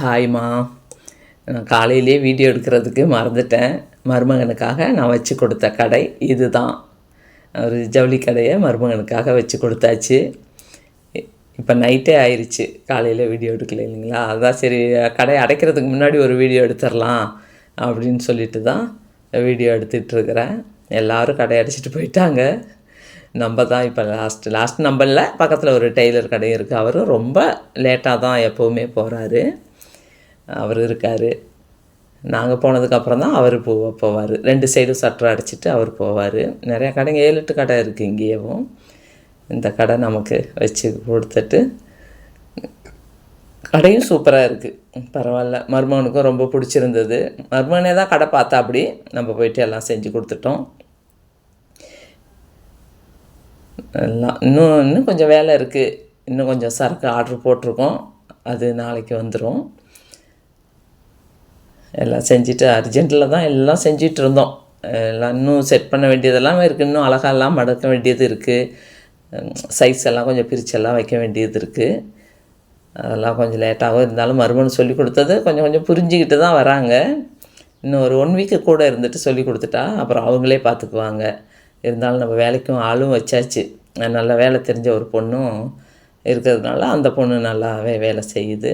ஹாய்மா. நான் காலையிலே வீடியோ எடுக்கிறதுக்கு மறந்துட்டேன். மருமகனுக்காக நான் வச்சு கொடுத்த கடை இது தான் ஒரு ஜவுளி கடையை மருமகனுக்காக வச்சு கொடுத்தாச்சு. இப்போ நைட்டே ஆயிடுச்சு காலையில் வீடியோ எடுக்கல இல்லைங்களா? அதான் சரி கடை அடைக்கிறதுக்கு முன்னாடி ஒரு வீடியோ எடுத்துடலாம் அப்படின்னு சொல்லிட்டு தான் வீடியோ எடுத்துகிட்ருக்கிறேன் எல்லோரும் கடை அடைச்சிட்டு போயிட்டாங்க. நம்ம தான் இப்போ லாஸ்ட் லாஸ்ட் நம்பரில் பக்கத்தில் ஒரு டெய்லர் கடை இருக்குது அவரும் ரொம்ப லேட்டாக தான் எப்போவுமே போகிறாரு அவர் இருக்கார். நாங்கள் போனதுக்கப்புறம் தான் அவர் போ போவார். ரெண்டு சைடும் சட்டர் அடைச்சிட்டு அவர் போவார். நிறையா கடைங்க ஏழு எட்டு கடை இருக்குது இங்கேயும் இந்த கடை நமக்கு வச்சு கொடுத்துட்டு கடையும் சூப்பராக இருக்குது பரவாயில்ல. மருமகனுக்கும் ரொம்ப பிடிச்சிருந்தது. மருமகனே தான் கடை பார்த்தா அப்படி நம்ம போயிட்டு எல்லாம் செஞ்சு கொடுத்துட்டோம். எல்லாம் இன்னும் இன்னும் கொஞ்சம் வேலை இருக்குது இன்னும் கொஞ்சம் சரக்கு ஆர்ட்ரு போட்டிருக்கோம். அது நாளைக்கு வந்துடும் எல்லாம் செஞ்சுட்டு அர்ஜென்ட்டில் தான் எல்லாம் செஞ்சிட்டு இருந்தோம் எல்லாம் இன்னும் செட் பண்ண வேண்டியதெல்லாம் இருக்குது இன்னும் அழகாலாம் மடக்க வேண்டியது இருக்குது சைஸ் எல்லாம் கொஞ்சம் பிரிச்செல்லாம் வைக்க வேண்டியது இருக்குது அதெல்லாம் கொஞ்சம் லேட்டாகவும் இருந்தாலும் மறுமணம் சொல்லி கொடுத்தது கொஞ்சம் கொஞ்சம் புரிஞ்சுக்கிட்டு தான் வராங்க. இன்னும் ஒரு ஒன் வீக்கு கூட இருந்துட்டு சொல்லி கொடுத்துட்டா. அப்புறம் அவங்களே பார்த்துக்குவாங்க. இருந்தாலும் நம்ம வேலைக்கும் ஆளும் வச்சாச்சு. நல்ல வேலை தெரிஞ்ச ஒரு பொண்ணும் இருக்கிறதுனால அந்த பொண்ணு நல்லாவே வேலை செய்யுது.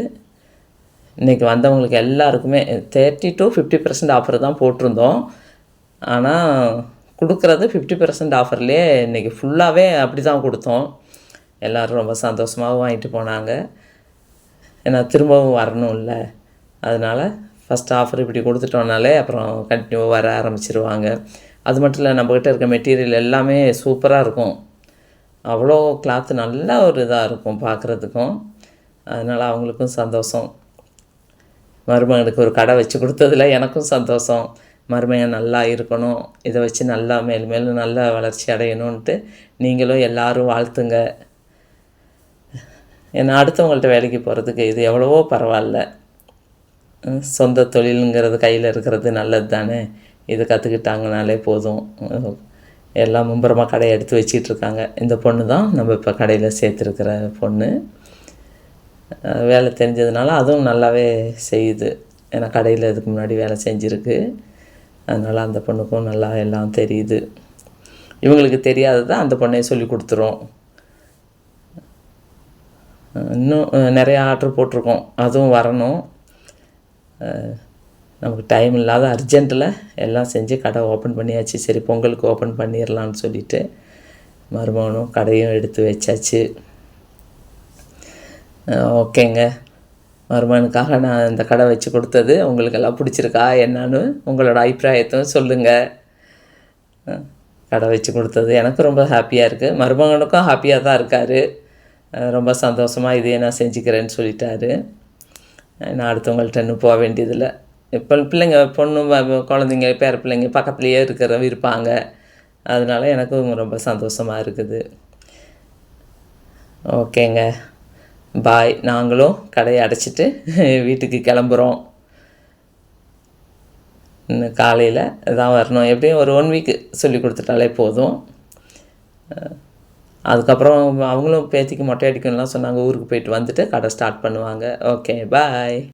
இன்றைக்கி வந்தவங்களுக்கு எல்லாருக்குமே thirty to fifty percent offer தான் போட்டிருந்தோம். ஆனால் கொடுக்குறது ஃபிஃப்டி பர்சன்ட் ஆஃபர்லேயே இன்றைக்கி ஃபுல்லாகவே அப்படி தான் கொடுத்தோம். எல்லோரும் ரொம்ப சந்தோஷமாகவும் வாங்கிட்டு போனாங்க. ஏன்னா திரும்பவும் வரணும் இல்லை அதனால் ஃபஸ்ட் ஆஃபர் இப்படி கொடுத்துட்டோம்னாலே அப்புறம் கண்டினியூவாக வர ஆரம்பிச்சிருவாங்க. அது மட்டும் இல்லை நம்மக்கிட்ட இருக்க மெட்டீரியல் எல்லாமே சூப்பராக இருக்கும். அவ்வளோ கிளாத்து நல்ல ஒரு இதாக இருக்கும் பார்க்குறதுக்கும் அதனால் அவங்களுக்கும் சந்தோஷம். மருமகனுக்கு ஒரு கடை வச்சு கொடுத்ததில் எனக்கும் சந்தோஷம். மருமகன் நல்லா இருக்கணும். இதை வச்சு நல்லா மேலும் மேலும் நல்லா வளர்ச்சி அடையணுன்ட்டு நீங்களும் எல்லோரும் வாழ்த்துங்க. ஏன்னா அடுத்தவங்கள்ட்ட வேலைக்கு போகிறதுக்கு இது எவ்வளவோ பரவாயில்ல. சொந்த தொழிலுங்கிறது கையில் இருக்கிறது நல்லது தானே? இது கற்றுக்கிட்டாங்கனாலே போதும். எல்லாம் மும்புறமாக கடையை எடுத்து வச்சிட்ருக்காங்க இந்த பொண்ணு தான் நம்ம இப்போ கடையில் சேர்த்துருக்கிற பொண்ணு. வேலை தெரிஞ்சதுனால அதுவும் நல்லாவே செய்யுது. ஏன்னா கடையில் இதுக்கு முன்னாடி வேலை செஞ்சுருக்கு. அதனால் அந்த பொண்ணுக்கும் நல்லா எல்லாம் தெரியுது. இவங்களுக்கு தெரியாததை அந்த பொண்ணையும் சொல்லி கொடுத்துரும். இன்னும் நிறையா ஆர்ட்ரு போட்டிருக்கோம். அதுவும் வரணும். நமக்கு டைம் இல்லாத அர்ஜென்ட்டில் எல்லாம் செஞ்சு கடை ஓப்பன் பண்ணியாச்சு. சரி பொங்கலுக்கு ஓப்பன் பண்ணிடலான்னு சொல்லிவிட்டு மருமகனும் கடையும் எடுத்து வச்சாச்சு. ஓகேங்க. மருமகனுக்காக நான் இந்த கடை வச்சு கொடுத்தது. உங்களுக்கெல்லாம் பிடிச்சிருக்கா என்னான்னு உங்களோட அபிப்பிராயத்தையும் சொல்லுங்கள் கடை வச்சு கொடுத்தது. எனக்கு ரொம்ப ஹாப்பியாக இருக்குது மருமகனுக்கும் ஹாப்பியாக தான் இருக்கார். ரொம்ப சந்தோஷமாக இதையே நான் செஞ்சுக்கிறேன்னு சொல்லிட்டாரு. நான் அடுத்தவங்கள்ட்ட இன்னும் போக வேண்டியதில்லை. இப்போ பிள்ளைங்க பொண்ணு குழந்தைங்க பேர பிள்ளைங்க பக்கத்துலேயே இருக்கிற இருப்பாங்க அதனால் எனக்கும் ரொம்ப சந்தோஷமாக இருக்குது. ஓகேங்க. பாய் நாங்களும் கடையை அடைச்சிட்டு வீட்டுக்கு கிளம்புறோம். இன்னும் காலையில் தான் வரணும். எப்படியும் ஒரு ஒன் வீக்கு சொல்லி கொடுத்துட்டாலே போதும். அதுக்கப்புறம் அவங்களும் பேத்திக்கு மொட்டை அடிக்கணும்லாம் சொன்னாங்க. ஊருக்கு போயிட்டு வந்துட்டு கடை ஸ்டார்ட் பண்ணுவாங்க. Okay bye